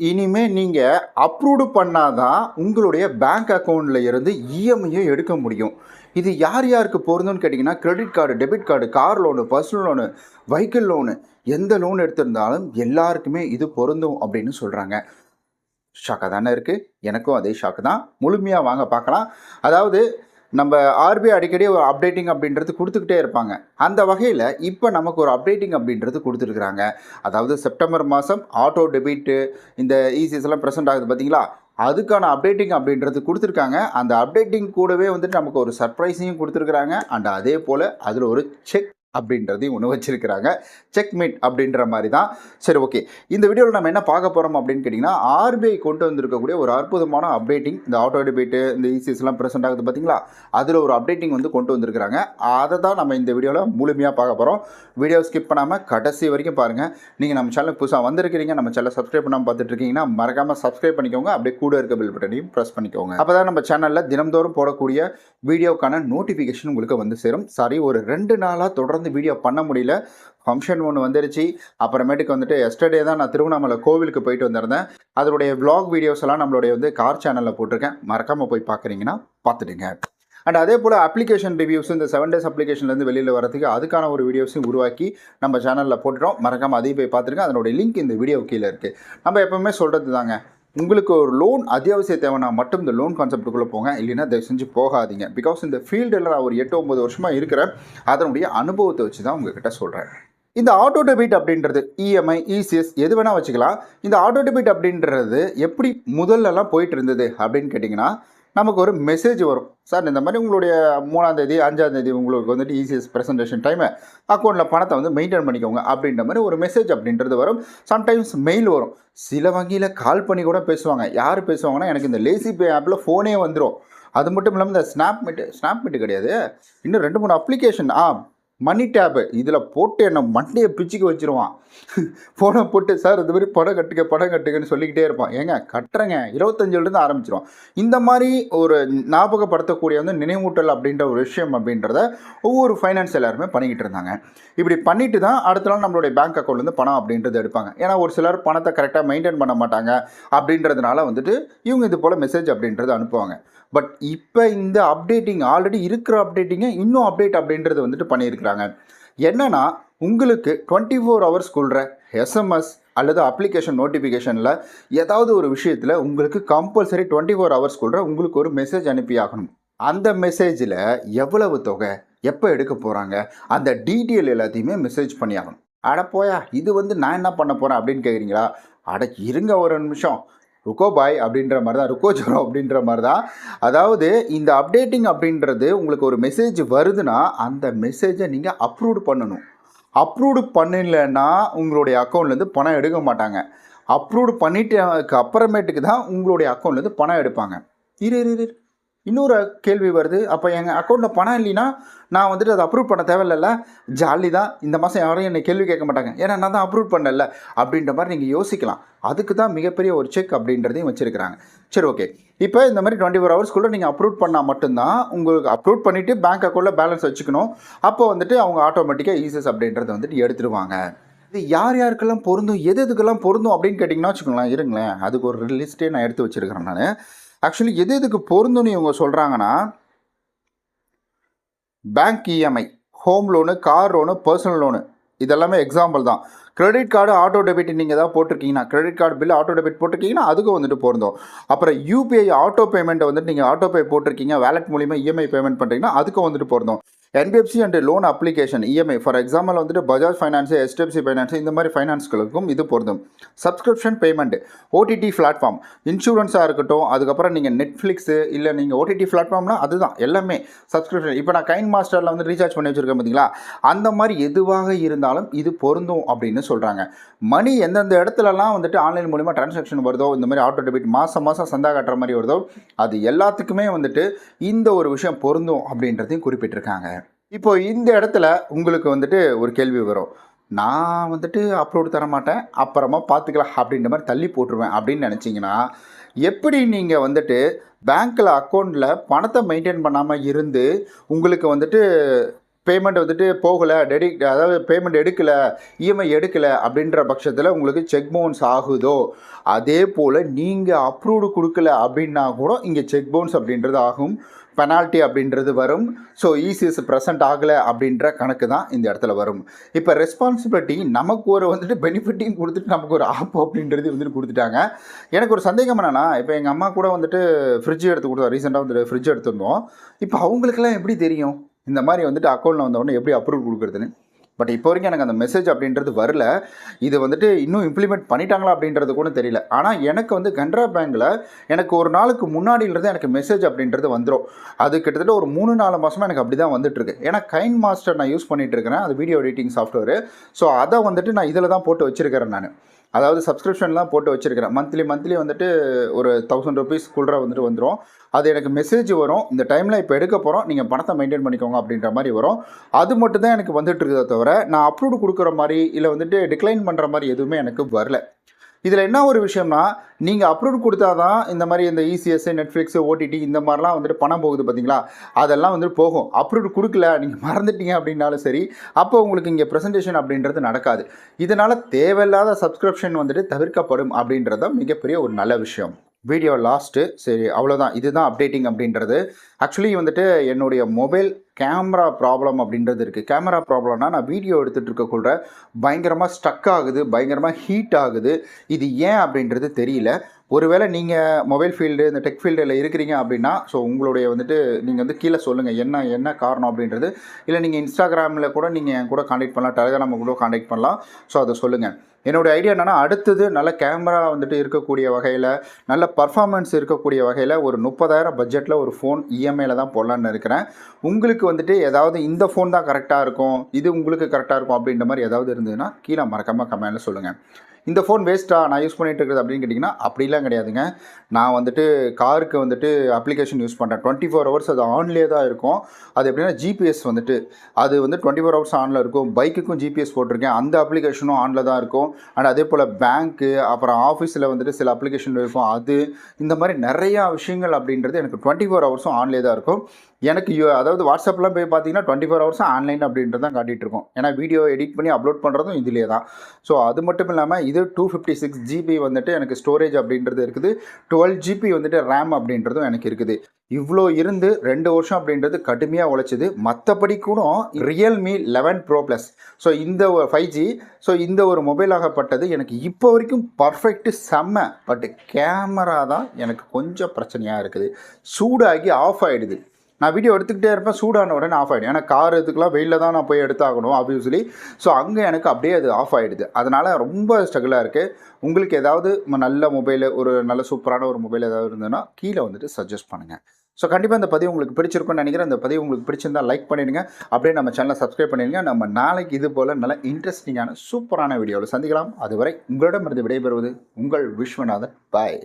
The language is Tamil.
இனிமே நீங்க அப்ரூவ்டு பண்ணாதான் உங்களுடைய பேங்க் அக்கவுண்ட்ல இருந்து இஎம்ஐயை எடுக்க முடியும். இது யார் யாருக்கு பொருந்தும்னு கேட்டிங்கன்னா credit card debit card car loan personal loan vehicle loan எந்த லோன் எடுத்திருந்தாலும் எல்லாருக்குமே இது பொருந்தும் அப்படின்னு சொல்கிறாங்க ஷாக்காக தானே இருக்குது எனக்கும் அதே ஷாக்கு தான். முழுமையாக வாங்க பார்க்கலாம். அதாவது நம்ம ஆர்பிஐ அடிக்கடி ஒரு அப்டேட்டிங் அப்படின்றது கொடுத்துக்கிட்டே இருப்பாங்க. அந்த வகையில் இப்போ நமக்கு ஒரு அப்டேட்டிங் அப்படின்றது கொடுத்துருக்குறாங்க. அதாவது செப்டம்பர் மாதம் ஆட்டோ டெபிட்டு இந்த இசிஎஸ் எல்லாம் ப்ரெசென்ட் ஆகுது பார்த்தீங்களா அதுக்கான அப்டேட்டிங் அப்படின்றது கொடுத்துருக்காங்க. அந்த அப்டேட்டிங் கூடவே வந்துட்டு நமக்கு ஒரு சர்ப்ரைஸையும் கொடுத்துருக்குறாங்க. அண்ட் அதே போல் அதில் ஒரு செக் அப்படின்றதையும் ஒன்று வச்சிருக்கிறாங்க. செக் மீட் அப்படின்ற மாதிரி தான் சரி ஓகே இந்த வீடியோவில் நம்ம என்ன பார்க்க போகிறோம் அப்படின்னு கேட்டிங்கன்னா ஆர்பிஐ கொண்டு வந்திருக்கக்கூடிய ஒரு அற்புதமான அப்டேட்டிங் இந்த ஆட்டோ டிபேட்டு இந்த இசிஎஸ்லாம் ப்ரெசென்ட் ஆகுது பார்த்தீங்களா அதில் ஒரு அப்டேட்டிங் வந்து கொண்டு வந்திருக்கிறாங்க. அதை தான் நம்ம இந்த வீடியோவில் முழுமையாக பார்க்க போகிறோம் வீடியோ ஸ்கிப் பண்ணாமல் கடைசி வரைக்கும் பாருங்கள் நீங்கள் நம்ம சேனலுக்கு புதுசாக வந்திருக்கிறீங்க நம்ம சேனலை சப்ஸ்கிரைப் பண்ணாமல் பார்த்துட்டு இருக்கீங்கன்னா மறக்காமல் சப்ஸ்கிரைப் பண்ணிக்கோங்க. அப்படியே கூட இருக்க பில் பட்டனையும் ப்ரெஸ் பண்ணிக்கோங்க. அப்போ தான் நம்ம சேனலில் தினம்தோறும் போடக்கூடிய வீடியோக்கான நோட்டிஃபிகேஷன் உங்களுக்கு வந்து சேரும். சாரி ஒரு ரெண்டு நாளாக தொடர்ந்து வீடியோ பண்ண முடியல. ஃபங்க்ஷன் ஒன்று வந்துருச்சு. அப்புறமேட்டுக்கு வந்துட்டு எஸ்டர்டே தான் நான் திருவண்ணாமலை கோவிலுக்கு போயிட்டு வந்திருந்தேன். அதனுடைய விளாக் வீடியோஸ் எல்லாம் நம்மளுடைய வந்து கார் சேனலில் போட்டிருக்கேன். மறக்காமல் போய் பார்க்குறீங்கன்னா பார்த்துடுங்க அண்ட் அதே போல் அப்ளிகேஷன் ரிவ்யூஸ் இந்த செவன் டேஸ் அப்ளிகேஷன்லேருந்து வெளியில் வரதுக்கு அதுக்கான ஒரு வீடியோஸையும் உருவாக்கி நம்ம சேனலில் போட்டுட்டோம். மறக்காமல் அதையும் போய் பார்த்துருங்க அதனுடைய லிங்க் இந்த வீடியோ கீழே இருக்குது நம்ம எப்பவுமே சொல்கிறது தாங்க உங்களுக்கு ஒரு லோன் அத்தியாவசிய தேவைன்னா மட்டும் இந்த லோன் கான்செப்ட்டுக்குள்ளே போங்க. இல்லைன்னா தயவு செஞ்சு போகாதீங்க. பிகாஸ் இந்த ஃபீல்டில் நான் ஒரு எட்டு ஒம்பது வருஷமாக இருக்கிறேன். அதனுடைய அனுபவத்தை வச்சு தான் உங்ககிட்ட சொல்கிறேன் இந்த ஆட்டோ டெபிட் அப்படின்றது இஎம்ஐ இசிஎஸ் எது வேணால் வச்சுக்கலாம். இந்த ஆட்டோ டெபிட் அப்படின்றது எப்படி முதல்லலாம் போயிட்டு இருந்தது அப்படின்னு கேட்டிங்கன்னா நமக்கு ஒரு மெசேஜ் வரும். சார் இந்த மாதிரி உங்களுடைய மூணாந்தேதி அஞ்சாந்தேதி உங்களுக்கு வந்துட்டு இசிஎஸ் ப்ரெசன்டேஷன் டைமு அக்கௌண்ட்டில் பணத்தை வந்து மெயின்டைன் பண்ணிக்கோங்க அப்படின்ற மாதிரி ஒரு மெசேஜ் அப்படின்றது வரும். சம்டைம்ஸ் மெயில் வரும். சில வங்கியில் கால் பண்ணி கூட பேசுவாங்க. யார் பேசுவாங்கன்னா எனக்கு இந்த லேசி பே ஆப்பில் ஃபோனே வந்துடும் அது மட்டும் இல்லாமல் இந்த ஸ்னாப்மிட்டு ஸ்னாப்மிட்டு கிடையாது. இன்னும் ரெண்டு மூணு அப்ளிகேஷன் ஆ மணி டேப்பு இதில் போட்டு என்னை மண்டையை பிச்சுக்கு வச்சிருவான். ஃபோனை போட்டு சார் இந்த மாதிரி படம் கட்டுக்க படம் கட்டுக்கன்னு சொல்லிக்கிட்டே இருப்பான். ஏங்க கட்டுறேங்க. இருபத்தஞ்சிலேருந்து ஆரம்பிச்சிடும் இந்த மாதிரி ஒரு ஞாபகப்படுத்தக்கூடிய வந்து நினைவூட்டல் அப்படின்ற ஒரு விஷயம் அப்படின்றத ஒவ்வொரு ஃபைனான்ஸ் எல்லாருமே பண்ணிக்கிட்டு இருந்தாங்க. இப்படி பண்ணிட்டு தான் அடுத்த நாள் நம்மளுடைய பேங்க் அக்கௌண்ட்லேருந்து பணம் அப்படின்றது எடுப்பாங்க. ஏன்னா ஒரு சிலர் பணத்தை கரெக்டாக மெயின்டைன் பண்ண மாட்டாங்க அப்படின்றதுனால வந்துட்டு இவங்க இது போல் மெசேஜ் அப்படின்றது அனுப்புவாங்க. பட் இப்போ இந்த அப்டேட்டிங் ஆல்ரெடி இருக்கிற அப்டேட்டிங்கை இன்னும் அப்டேட் அப்படின்றது வந்துட்டு பண்ணியிருக்கிறாங்க. என்னன்னா உங்களுக்கு டுவெண்ட்டி ஃபோர் ஹவர்ஸ் கொள்கிற எஸ்எம்எஸ் அல்லது அப்ளிகேஷன் நோட்டிஃபிகேஷனில் ஏதாவது ஒரு விஷயத்தில் உங்களுக்கு கம்பல்சரி டுவெண்ட்டி ஃபோர் ஹவர்ஸ் கொள்கிற உங்களுக்கு ஒரு மெசேஜ் அனுப்பி ஆகணும் அந்த மெசேஜில் எவ்வளவு தொகை எப்போ எடுக்க போகிறாங்க அந்த டீட்டெயில் எல்லாத்தையுமே மெசேஜ் பண்ணி ஆகணும் அட போயா இது வந்து நான் என்ன பண்ண போகிறேன் அப்படின்னு கேட்குறீங்களா அட இருங்க ஒரு நிமிஷம். ருக்கோ பாய் அப்படின்ற மாதிரி தான் ருக்கோ அப்படின்ற மாதிரி தான். அதாவது இந்த அப்டேட்டிங் அப்படின்றது உங்களுக்கு ஒரு மெசேஜ் வருதுன்னா அந்த மெசேஜை நீங்கள் அப்ரூவ் பண்ணணும். அப்ரூவ்டு பண்ணலைன்னா உங்களுடைய அக்கௌண்ட்லேருந்து பணம் எடுக்க மாட்டாங்க. அப்ரூவ்டு பண்ணிட்டதுக்கு அப்புறமேட்டுக்கு தான் உங்களுடைய அக்கௌண்ட்லேருந்து பணம் எடுப்பாங்க. இரு இரு இரு. இன்னொரு கேள்வி வருது. அப்போ எங்கள் அக்கௌண்ட்டில் பணம் இல்லைன்னா நான் வந்துட்டு அதை அப்ரூவ் பண்ண தேவையில்ல ஜாலி தான். இந்த மாதம் யாரும் என்னை கேள்வி கேட்க மாட்டாங்க. ஏன்னா நான் தான் அப்ரூவ் பண்ணல அப்படின்ற மாதிரி நீங்கள் யோசிக்கலாம். அதுக்கு தான் மிகப்பெரிய ஒரு செக் அப்படின்றதையும் வச்சுருக்கிறாங்க. சரி ஓகே இப்போ இந்த மாதிரி டுவெண்ட்டி ஃபோர் ஹவர்ஸ்க்குள்ளே நீங்கள் அப்ரூவ் பண்ணால் மட்டும்தான் உங்களுக்கு அப்ரூவ் பண்ணிவிட்டு பேங்க் அக்கௌண்ட்டில் பேலன்ஸ் வச்சுக்கணும். அப்போ வந்துட்டு அவங்க ஆட்டோமேட்டிக்காக ஈசஸ் அப்படின்றத வந்துட்டு எடுத்துருவாங்க. இது யார் யாருக்கெல்லாம் பொருந்தும்? எது எதுக்கெல்லாம் பொருந்தும் அப்படின்னு கேட்டிங்கன்னா வச்சுக்கோங்களேன் இருங்களேன். அதுக்கு ஒரு லிஸ்ட்டே நான் எடுத்து வச்சுருக்கிறேன் நான். ஆக்சுவலி எது எதுக்கு பொருந்தும்னு இவங்க சொல்கிறாங்கன்னா bank EMI home loan car loan personal loan இதெல்லாமே எக்ஸாம்பிள் தான். கிரெடிட் கார்டு ஆட்டோ டெபிட் நீங்கள் ஏதாவது போட்டிருக்கீங்கன்னா credit card bill auto debit போட்டிருக்கீங்கன்னா அதுக்கும் வந்துட்டு பொருந்தோம். அப்புறம் யூபிஐ ஆட்டோ பேமெண்ட்டை வந்துட்டு நீங்கள் ஆட்டோ பே போட்டிருக்கீங்க வேலட் மூலிமா இஎம்ஐ பேமெண்ட் பண்ணுறீங்கன்னா அதுக்கும் வந்துட்டு பொருந்தோம். NBFC and loan application EMI for example வந்துட்டு பஜாஜ் ஃபைனான்ஸு ஹெச்டிஎஃப்சி ஃபைனான்ஸ் இந்த மாதிரி ஃபைனான்ஸ்களுக்கும் இது பொருந்தும். சப்ஸ்கிரிப்ஷன் பேமெண்ட் ஓடிடி பிளாட்ஃபார்ம் இன்சூரன்ஸாக இருக்கட்டும் அதுக்கப்புறம் நீங்கள் நெட்ஃப்ளிக்ஸு இல்லை நீங்கள் ஓடிடி பிளாட்ஃபார்ம்னா அதுதான் எல்லாமே சப்ஸ்கிரிப்ஷன் இப்போ நான் கைன் மாஸ்டரில் வந்து ரீசார்ஜ் பண்ணி வச்சுருக்கேன் பார்த்தீங்களா அந்த மாதிரி எதுவாக இருந்தாலும் இது பொருந்தும் அப்படின்னு சொல்கிறாங்க மணி எந்தெந்த இடத்துலலாம் வந்துட்டு ஆன்லைன் மூலிமா டிரான்சாக்ஷன் வருதோ இந்த மாதிரி ஆட்டோ டெபிட் மாதம் மாதம் சந்தா கட்டுற மாதிரி வருதோ அது எல்லாத்துக்குமே வந்துட்டு இந்த ஒரு விஷயம் பொருந்தும் அப்படின்றதையும் குறிப்பிட்டிருக்காங்க. இப்போ இந்த இடத்துல உங்களுக்கு வந்துட்டு ஒரு கேள்வி வரும். நான் வந்துட்டு அப்லோடு தர மாட்டேன் அப்புறமா பார்த்துக்கலாம் அப்படின்ற மாதிரி தள்ளி போட்டுருவேன் அப்படின்னு நினச்சிங்கன்னா எப்படி நீங்கள் வந்துட்டு பேங்க்கில் அக்கௌண்ட்டில் பணத்தை மெயின்டைன் பண்ணாமல் இருந்து உங்களுக்கு வந்துட்டு பேமெண்ட் வந்துட்டு போகலை டெடி அதாவது பேமெண்ட் எடுக்கலை இஎம்ஐ எடுக்கலை அப்படின்ற பட்சத்தில் உங்களுக்கு செக் பவுன்ஸ் ஆகுதோ அதே போல் நீங்கள் அப்ரூவ்டு கொடுக்கல அப்படின்னா கூட இங்கே செக் பவுன்ஸ் அப்படின்றது ஆகும். பெனால்ட்டி அப்படின்றது வரும். ஸோ இசிஎஸ் ப்ரெசென்ட் ஆகலை அப்படின்ற கணக்கு தான் இந்த இடத்துல வரும். இப்போ ரெஸ்பான்சிபிலிட்டி நமக்கு ஒரு வந்துட்டு பெனிஃபிட்டையும் கொடுத்துட்டு நமக்கு ஒரு ஆப் அப்படின்றது வந்துட்டு கொடுத்துட்டாங்க. எனக்கு ஒரு சந்தேகம் என்னன்னா இப்போ எங்கள் அம்மா கூட வந்துட்டு ஃப்ரிட்ஜ் எடுத்து கொடுத்தோம் ரீசெண்டாக வந்துட்டு ஃப்ரிட்ஜ் எடுத்திருந்தோம். இப்போ அவங்களுக்கெல்லாம் எப்படி தெரியும்? இந்த மாதிரி வந்துட்டு அக்கௌண்ட்டில் வந்தவொடனே எப்படி அப்ரூவ் கொடுக்குறதுன்னு. பட் இப்போ வரைக்கும் எனக்கு அந்த மெசேஜ் அப்படின்றது வரல. இது வந்துட்டு இன்னும் இம்ப்ளிமெண்ட் பண்ணிட்டாங்களா அப்படின்றது கூட தெரியல. ஆனால் எனக்கு வந்து கனரா பேங்கில் எனக்கு ஒரு நாளுக்கு முன்னாடியிலிருந்து எனக்கு மெசேஜ் அப்படின்றது வந்துடும் அது கிட்டத்தட்ட ஒரு மூணு நாலு மாதமாக எனக்கு அப்படி தான் வந்துட்டுருக்கு. ஏன்னா கைன் மாஸ்டர் நான் யூஸ் பண்ணிகிட்டு இருக்கிறேன். அது வீடியோ எடிட்டிங் சாஃப்ட்வேர் ஸோ அதை வந்துட்டு நான் இதில் தான் போட்டு வச்சுருக்கிறேன் நான். அதாவது சப்ஸ்கிரிப்ஷன்லாம் போட்டு வச்சுருக்கிறேன். மந்த்லி மந்த்லி வந்துட்டு ஒரு தௌசண்ட் ருபீஸ் ருபீஸ்க்குள்ள வந்துட்டு வந்துடும் அது எனக்கு மெசேஜ் வரும். இந்த டைமில் இப்போ எடுக்க போகிறோம் நீங்கள் பணத்தை மெயின்டைன் பண்ணிக்கோங்க அப்படின்ற மாதிரி வரும். அது மட்டும் தான் எனக்கு வந்துட்டு இருக்குதே தவிர நான் அப்ரூவ் கொடுக்குற மாதிரி இல்லை வந்துட்டு டிக்ளைன் பண்ணுற மாதிரி எதுவுமே எனக்கு வரல. இதில் என்ன ஒரு விஷயம்னா நீங்கள் அப்ரூவ் கொடுத்தா தான் இந்த மாதிரி இந்த இசிஎஸ்ஸு இசிஎஸ் ஓடிடி இந்த மாதிரிலாம் வந்துட்டு பணம் போகுது பார்த்தீங்களா அதெல்லாம் வந்துட்டு போகும். அப்ரூவ் கொடுக்கல நீங்கள் மறந்துட்டீங்க அப்படின்னாலும் சரி அப்போ உங்களுக்கு இங்கே ப்ரெசன்டேஷன் அப்படின்றது நடக்காது. இதனால் தேவையில்லாத சப்ஸ்கிரிப்ஷன் வந்துட்டு தவிர்க்கப்படும் அப்படின்றது மிகப்பெரிய ஒரு நல்ல விஷயம். வீடியோ லாஸ்ட்டு சரி அவ்வளோதான் இதுதான் அப்டேட்டிங் அப்படின்றது. ஆக்சுவலி வந்துட்டு என்னுடைய மொபைல் கேமரா ப்ராப்ளம் அப்படின்றது இருக்குது கேமரா ப்ராப்ளம்னா நான் வீடியோ எடுத்துகிட்டு இருக்கக்குள்ள பயங்கரமாக ஸ்டக் ஆகுது பயங்கரமாக ஹீட் ஆகுது. இது ஏன் அப்படின்றது தெரியல. ஒருவேளை நீங்கள் மொபைல் ஃபீல்டு இந்த டெக் ஃபீல்டில் இருக்கிறீங்க அப்படின்னா ஸோ உங்களுடைய வந்துட்டு நீங்கள் வந்து கீழே சொல்லுங்கள் என்ன என்ன காரணம் அப்படின்றது. இல்லை நீங்கள் இன்ஸ்டாகிராமில் கூட நீங்கள் என் கூட காண்டாக்ட் பண்ணலாம் டெலிகிராமில் கூட காண்டாக்ட் பண்ணலாம். ஸோ அதை சொல்லுங்கள் என்னோட ஐடியா என்னென்னா அடுத்தது நல்ல கேமரா வந்துட்டு இருக்கக்கூடிய வகையில் நல்ல பர்ஃபார்மன்ஸ் இருக்கக்கூடிய வகையில் ஒரு முப்பதாயிரம் பட்ஜெட்டில் ஒரு ஃபோன் இஎம்ஐயில் தான் போடலான்னு இருக்கிறேன். உங்களுக்கு வந்துட்டு ஏதாவது இந்த ஃபோன் தான் கரெக்டாக இருக்கும் இது உங்களுக்கு கரெக்டாக இருக்கும் அப்படின்ற மாதிரி ஏதாவது இருந்ததுன்னா கீழே மறக்காமல் கமெண்டில் சொல்லுங்கள் இந்த ஃபோன் வேஸ்ட்டாக நான் யூஸ் பண்ணிட்டு இருக்கிறது அப்படின்னு கேட்டிங்கன்னா அப்படிலாம் கிடையாதுங்க. நான் வந்துட்டு காருக்கு வந்துட்டு அப்ளிகேஷன் யூஸ் பண்ணுறேன் டுவெண்ட்டி ஃபோர் ஹவர்ஸ் அது ஆன்லேயே தான் இருக்கும். அது எப்படின்னா ஜிபிஎஸ் வந்துட்டு. அது வந்து டுவெண்ட்டி ஃபோர் ஹவர்ஸ் ஆனில் இருக்கும். பைக்குக்கும் ஜிபிஎஸ் போட்டிருக்கேன். அந்த அப்ளிகேஷனும் ஆனில் தான் இருக்கும். அண்ட் அதே போல் பேங்க்கு அப்புறம் ஆஃபீஸில் வந்துட்டு சில அப்ளிகேஷன் இருக்கும். அது இந்த மாதிரி நிறையா விஷயங்கள் அப்படின்றது எனக்கு டுவெண்ட்டி ஃபோர் ஹவர்ஸும் ஆன்லேயே தான் இருக்கும். எனக்கு அதாவது வாட்ஸ்அப்லாம் போய் பார்த்தீங்கன்னா டுவெண்ட்டி ஃபோர் ஹவர்ஸும் ஆன்லைன் அப்படின்றது தான் காட்டிகிட்டு இருக்கும். ஏன்னா வீடியோ எடிட் பண்ணி அப்லோட் பண்ணுறதும் இதுலேயே தான். ஸோ அது மட்டும் இல்லாமல் இது டூ ஃபிஃப்டி சிக்ஸ் ஜிபி வந்துட்டு எனக்கு ஸ்டோரேஜ் அப்படின்றது இருக்குது. டுவெல் ஜிபி வந்துட்டு ரேம் அப்படின்றதும் எனக்கு இருக்குது. இவ்வளோ இருந்து ரெண்டு வருஷம் அப்படின்றது கடுமையாக உழைச்சிது. மற்றபடி கூட Realme eleven pro plus so இந்த ஃபைவ் ஜி ஸோ இந்த ஒரு மொபைல் ஆகப்பட்டது எனக்கு இப்போ வரைக்கும் பர்ஃபெக்ட்டு செம்ம. பட் கேமரா தான் எனக்கு கொஞ்சம் பிரச்சனையாக இருக்குது. சூடாகி ஆஃப் ஆகிடுது நான் வீடியோ எடுத்துக்கிட்டே இருப்பேன் சூடான உடனே ஆஃப் ஆகிடும் ஏன்னா கார் இதுக்கெலாம் வெயிலில் தான் நான் போய் எடுத்தாகணும் ஆப்வியஸ்லி ஸோ அங்கே எனக்கு அப்படியே அது ஆஃப் ஆகிடுது அதனால் ரொம்ப ஸ்ட்ரகிளாக இருக்குது உங்களுக்கு ஏதாவது நல்ல மொபைல் ஒரு நல்ல சூப்பரான ஒரு மொபைல் ஏதாவது இருந்ததுன்னா கீழே வந்துட்டு சஜஸ்ட் பண்ணுங்கள் ஸோ கண்டிப்பாக இந்த பதிவு உங்களுக்கு பிடிச்சிருக்கும்னு நினைக்கிறேன். இந்த பதிவு உங்களுக்கு பிடிச்சிருந்தா லைக் பண்ணிடுங்க. அப்படியே நம்ம சேனலை சப்ஸ்கிரைப் பண்ணிடுங்க. நம்ம நாளைக்கு இது போல் நல்ல இன்ட்ரெஸ்டிங்கான சூப்பரான வீடியோவில் சந்திக்கலாம். அதுவரை உங்களிடமிருந்து விடைபெறுவது உங்கள் விஸ்வநாதன். பாய்